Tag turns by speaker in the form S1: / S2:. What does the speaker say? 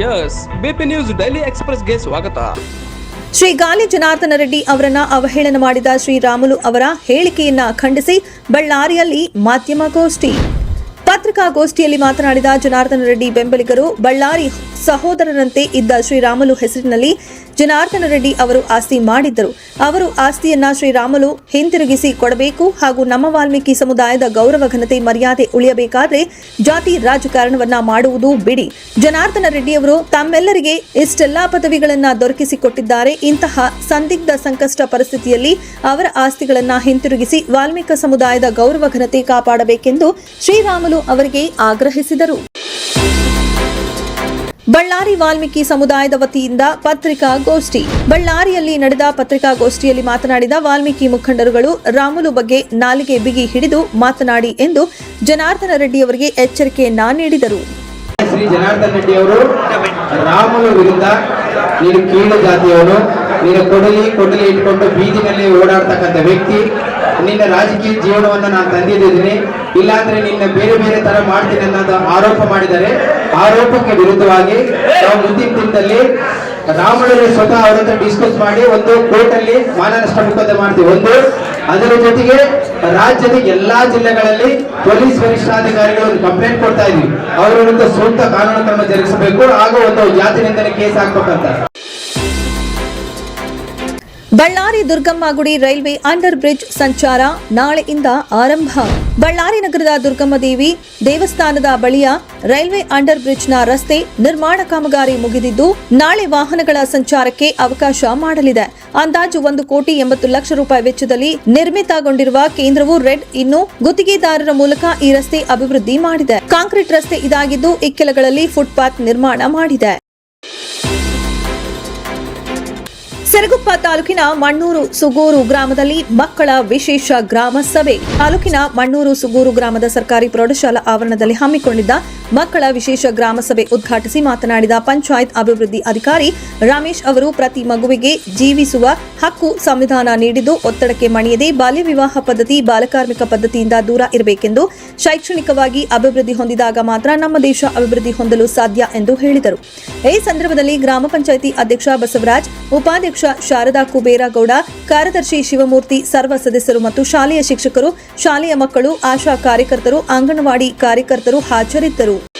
S1: Yes BP news daily ಎಕ್ಸ್ಪ್ರೆಸ್ಗೆ ಸ್ವಾಗತ.
S2: ಶ್ರೀ ಗಾಲಿ ಜನಾರ್ದನ ರೆಡ್ಡಿ ಅವರನ್ನ ಅವಹೇಳನ ಮಾಡಿದ ಶ್ರೀರಾಮುಲು ಅವರ ಹೇಳಿಕೆಯನ್ನ ಖಂಡಿಸಿ ಬಳ್ಳಾರಿಯಲ್ಲಿ ಮಾಧ್ಯಮಗೋಷ್ಠಿ ಪತ್ರಿಕಾಗೋಷ್ಠಿಯಲ್ಲಿ ಮಾತನಾಡಿದ ಜನಾರ್ದನ ರೆಡ್ಡಿ ಬೆಂಬಲಿಗರು, ಬಳ್ಳಾರಿ ಸಹೋದರರಂತೆ ಇದ್ದ ಶ್ರೀರಾಮಲು ಹೆಸರಿನಲ್ಲಿ ಜನಾರ್ದನ ರೆಡ್ಡಿ ಅವರು ಆಸ್ತಿ ಮಾಡಿದ್ದರು. ಅವರು ಆಸ್ತಿಯನ್ನ ಶ್ರೀರಾಮಲು ಹಿಂತಿರುಗಿಸಿ ಕೊಡಬೇಕು ಹಾಗೂ ನಮ್ಮ ವಾಲ್ಮೀಕಿ ಸಮುದಾಯದ ಗೌರವ, ಘನತೆ, ಮರ್ಯಾದೆ ಉಳಿಯಬೇಕಾದರೆ ಜಾತಿ, ರಾಜಕಾರಣವನ್ನ ಮಾಡುವುದು ಬಿಡಿ. ಜನಾರ್ದನ ರೆಡ್ಡಿ ಅವರು ತಮ್ಮೆಲ್ಲರಿಗೆ ಇಷ್ಟೆಲ್ಲಾ ಪದವಿಗಳನ್ನ ದೊರಕಿಸಿಕೊಟ್ಟಿದ್ದಾರೆ. ಇಂತಹ ಸಂದಿಗ್ಧ, ಸಂಕಷ್ಟ ಪರಿಸ್ಥಿತಿಯಲ್ಲಿ ಅವರ ಆಸ್ತಿಗಳನ್ನ ಹಿಂತಿರುಗಿಸಿ ವಾಲ್ಮೀಕ ಸಮುದಾಯದ ಗೌರವ, ಘನತೆ ಕಾಪಾಡಬೇಕೆಂದು ಶ್ರೀರಾಮುಲು ಅವರಿಗೆ ಆಗ್ರಹಿಸಿದರು. ಬಳ್ಳಾರಿ ವಾಲ್ಮೀಕಿ ಸಮುದಾಯದ ವತಿಯಿಂದ ಪತ್ರಿಕಾಗೋಷ್ಠಿ. ಬಳ್ಳಾರಿಯಲ್ಲಿ ನಡೆದ ಪತ್ರಿಕಾಗೋಷ್ಠಿಯಲ್ಲಿ ಮಾತನಾಡಿದ ವಾಲ್ಮೀಕಿ ಮುಖಂಡರುಗಳು, ರಾಮುಲು ಬಗ್ಗೆ ನಾಲಿಗೆ ಬಿಗಿ ಹಿಡಿದು ಮಾತನಾಡಿ ಎಂದು ಜನಾರ್ದನ ರೆಡ್ಡಿ ಅವರಿಗೆ ಎಚ್ಚರಿಕೆಯನ್ನ ನೀಡಿದರು.
S3: ಶ್ರೀ ಜನಾರ್ದನ್ ರೆಡ್ಡಿ ಅವರು, ರಾಮುಲು ವಿರುದ್ಧ ನೀನು ಕೀಳು ಜಾತಿಯವನು, ನೀನು ಕೊಡಲಿ ಕೊಡಲಿ ಇಟ್ಕೊಂಡು ಬೀದಿನಲ್ಲಿ ಓಡಾಡ್ತಕ್ಕಂಥ ವ್ಯಕ್ತಿ. ನಿನ್ನ ರಾಜಕೀಯ ಜೀವನವನ್ನ ನಾನು ತಂದಿದ್ದೀನಿ. ಇಲ್ಲಾಂದ್ರೆ ನಿನ್ನ ಬೇರೆ ಬೇರೆ ತರ ಮಾಡ್ತೀನಿ ಅನ್ನೋದು ಆರೋಪ ಮಾಡಿದರೆ ಆರೋಪಕ್ಕೆ ವಿರುದ್ಧವಾಗಿ ನಾವು ಮುಂದಿನ ದಿನದಲ್ಲಿ ರಾಮುಲು ಸ್ವತಃ ಅವರ ಹತ್ರ ಡಿಸ್ಕಸ್ ಮಾಡಿ ಒಂದು ಕೋರ್ಟ್ ಅಲ್ಲಿ ಮಾನನಷ್ಟ ಮೊಕದ್ದಮೆ ಮಾಡ್ತೀವಿ. ಒಂದು, ಅದರ ಜೊತೆಗೆ ರಾಜ್ಯದ ಎಲ್ಲಾ ಜಿಲ್ಲೆಗಳಲ್ಲಿ ಪೊಲೀಸ್ ವರಿಷ್ಠಾಧಿಕಾರಿಗಳು ಒಂದು ಕಂಪ್ಲೇಂಟ್ ಕೊಡ್ತಾ ಇದ್ವಿ. ಅವರ ವಿರುದ್ಧ ಸೂಕ್ತ ಕಾನೂನು ಕ್ರಮ ಜರುಗಿಸಬೇಕು. ಹಾಗೂ ಒಂದು ಜಾತಿ ನಿಂದನೆ ಕೇಸ್ ಹಾಕ್ಬೇಕಂತ
S2: ಬಳ್ಳಾರಿ ದುರ್ಗಮ್ಮ ಗುಡಿ ರೈಲ್ವೆ ಅಂಡರ್ ಬ್ರಿಡ್ಜ್ ಸಂಚಾರ ನಾಳೆಯಿಂದ ಆರಂಭ. ಬಳ್ಳಾರಿ ನಗರದ ದುರ್ಗಮ್ಮ ದೇವಿ ದೇವಸ್ಥಾನದ ಬಳಿಯ ರೈಲ್ವೆ ಅಂಡರ್ ಬ್ರಿಡ್ಜ್ನ ರಸ್ತೆ ನಿರ್ಮಾಣ ಕಾಮಗಾರಿ ಮುಗಿದಿದ್ದು, ನಾಳೆ ವಾಹನಗಳ ಸಂಚಾರಕ್ಕೆ ಅವಕಾಶ ಮಾಡಲಿದೆ. ಅಂದಾಜು ಒಂದು ಕೋಟಿ ಎಂಬತ್ತು ಲಕ್ಷ ರೂಪಾಯಿ ವೆಚ್ಚದಲ್ಲಿ ನಿರ್ಮಿತಗೊಂಡಿರುವ ಕೇಂದ್ರವು ರೆಡ್ ಇನ್ನು ಗುತ್ತಿಗೆದಾರರ ಮೂಲಕ ಈ ರಸ್ತೆ ಅಭಿವೃದ್ಧಿ ಮಾಡಿದೆ. ಕಾಂಕ್ರೀಟ್ ರಸ್ತೆ ಇದಾಗಿದ್ದು, ಇಕ್ಕೆಲಗಳಲ್ಲಿ ಫುಟ್ಪಾತ್ ನಿರ್ಮಾಣ ಮಾಡಿದೆ. ಸಿರಗುಪ್ಪ ತಾಲೂಕಿನ ಮಣ್ಣೂರು ಸುಗೂರು ಗ್ರಾಮದಲ್ಲಿ ಮಕ್ಕಳ ವಿಶೇಷ ಗ್ರಾಮ ಸಭೆ. ತಾಲೂಕಿನ ಮಣ್ಣೂರು ಸುಗೂರು ಗ್ರಾಮದ ಸರ್ಕಾರಿ ಪ್ರೌಢಶಾಲಾ ಆವರಣದಲ್ಲಿ ಹಮ್ಮಿಕೊಂಡಿದ್ದ ಮಕ್ಕಳ ವಿಶೇಷ ಗ್ರಾಮ ಸಭೆ ಉದ್ಘಾಟಿಸಿ ಮಾತನಾಡಿದ ಪಂಚಾಯತ್ ಅಭಿವೃದ್ಧಿ ಅಧಿಕಾರಿ ರಮೇಶ್ ಅವರು, ಪ್ರತಿ ಮಗುವಿಗೆ ಜೀವಿಸುವ ಹಕ್ಕು ಸಂವಿಧಾನ ನೀಡಿದ್ದು ಒತ್ತಡಕ್ಕೆ ಮಣಿಯದೆ ಬಾಲ್ಯ ವಿವಾಹ ಪದ್ಧತಿ ಬಾಲಕಾರ್ಮಿಕ ಪದ್ಧತಿಯಿಂದ ದೂರ ಇರಬೇಕೆಂದು ಶೈಕ್ಷಣಿಕವಾಗಿ ಅಭಿವೃದ್ಧಿ ಹೊಂದಿದಾಗ ಮಾತ್ರ ನಮ್ಮ ದೇಶ ಅಭಿವೃದ್ಧಿ ಹೊಂದಲು ಸಾಧ್ಯ ಎಂದು ಹೇಳಿದರು. ಈ ಸಂದರ್ಭದಲ್ಲಿ ಗ್ರಾಮ ಪಂಚಾಯಿತಿ ಅಧ್ಯಕ್ಷ ಬಸವರಾಜ್, ಉಪಾಧ್ಯಕ್ಷ ಶಾರದಾ ಕುಬೇರಗೌಡ, ಕಾರ್ಯದರ್ಶಿ ಶಿವಮೂರ್ತಿ, ಸರ್ವ ಸದಸ್ಯರು ಮತ್ತು ಶಾಲೆಯ ಶಿಕ್ಷಕರು, ಶಾಲೆಯ ಮಕ್ಕಳು, ಆಶಾ ಕಾರ್ಯಕರ್ತರು, ಅಂಗನವಾಡಿ ಕಾರ್ಯಕರ್ತರು ಹಾಜರಿದ್ದರು.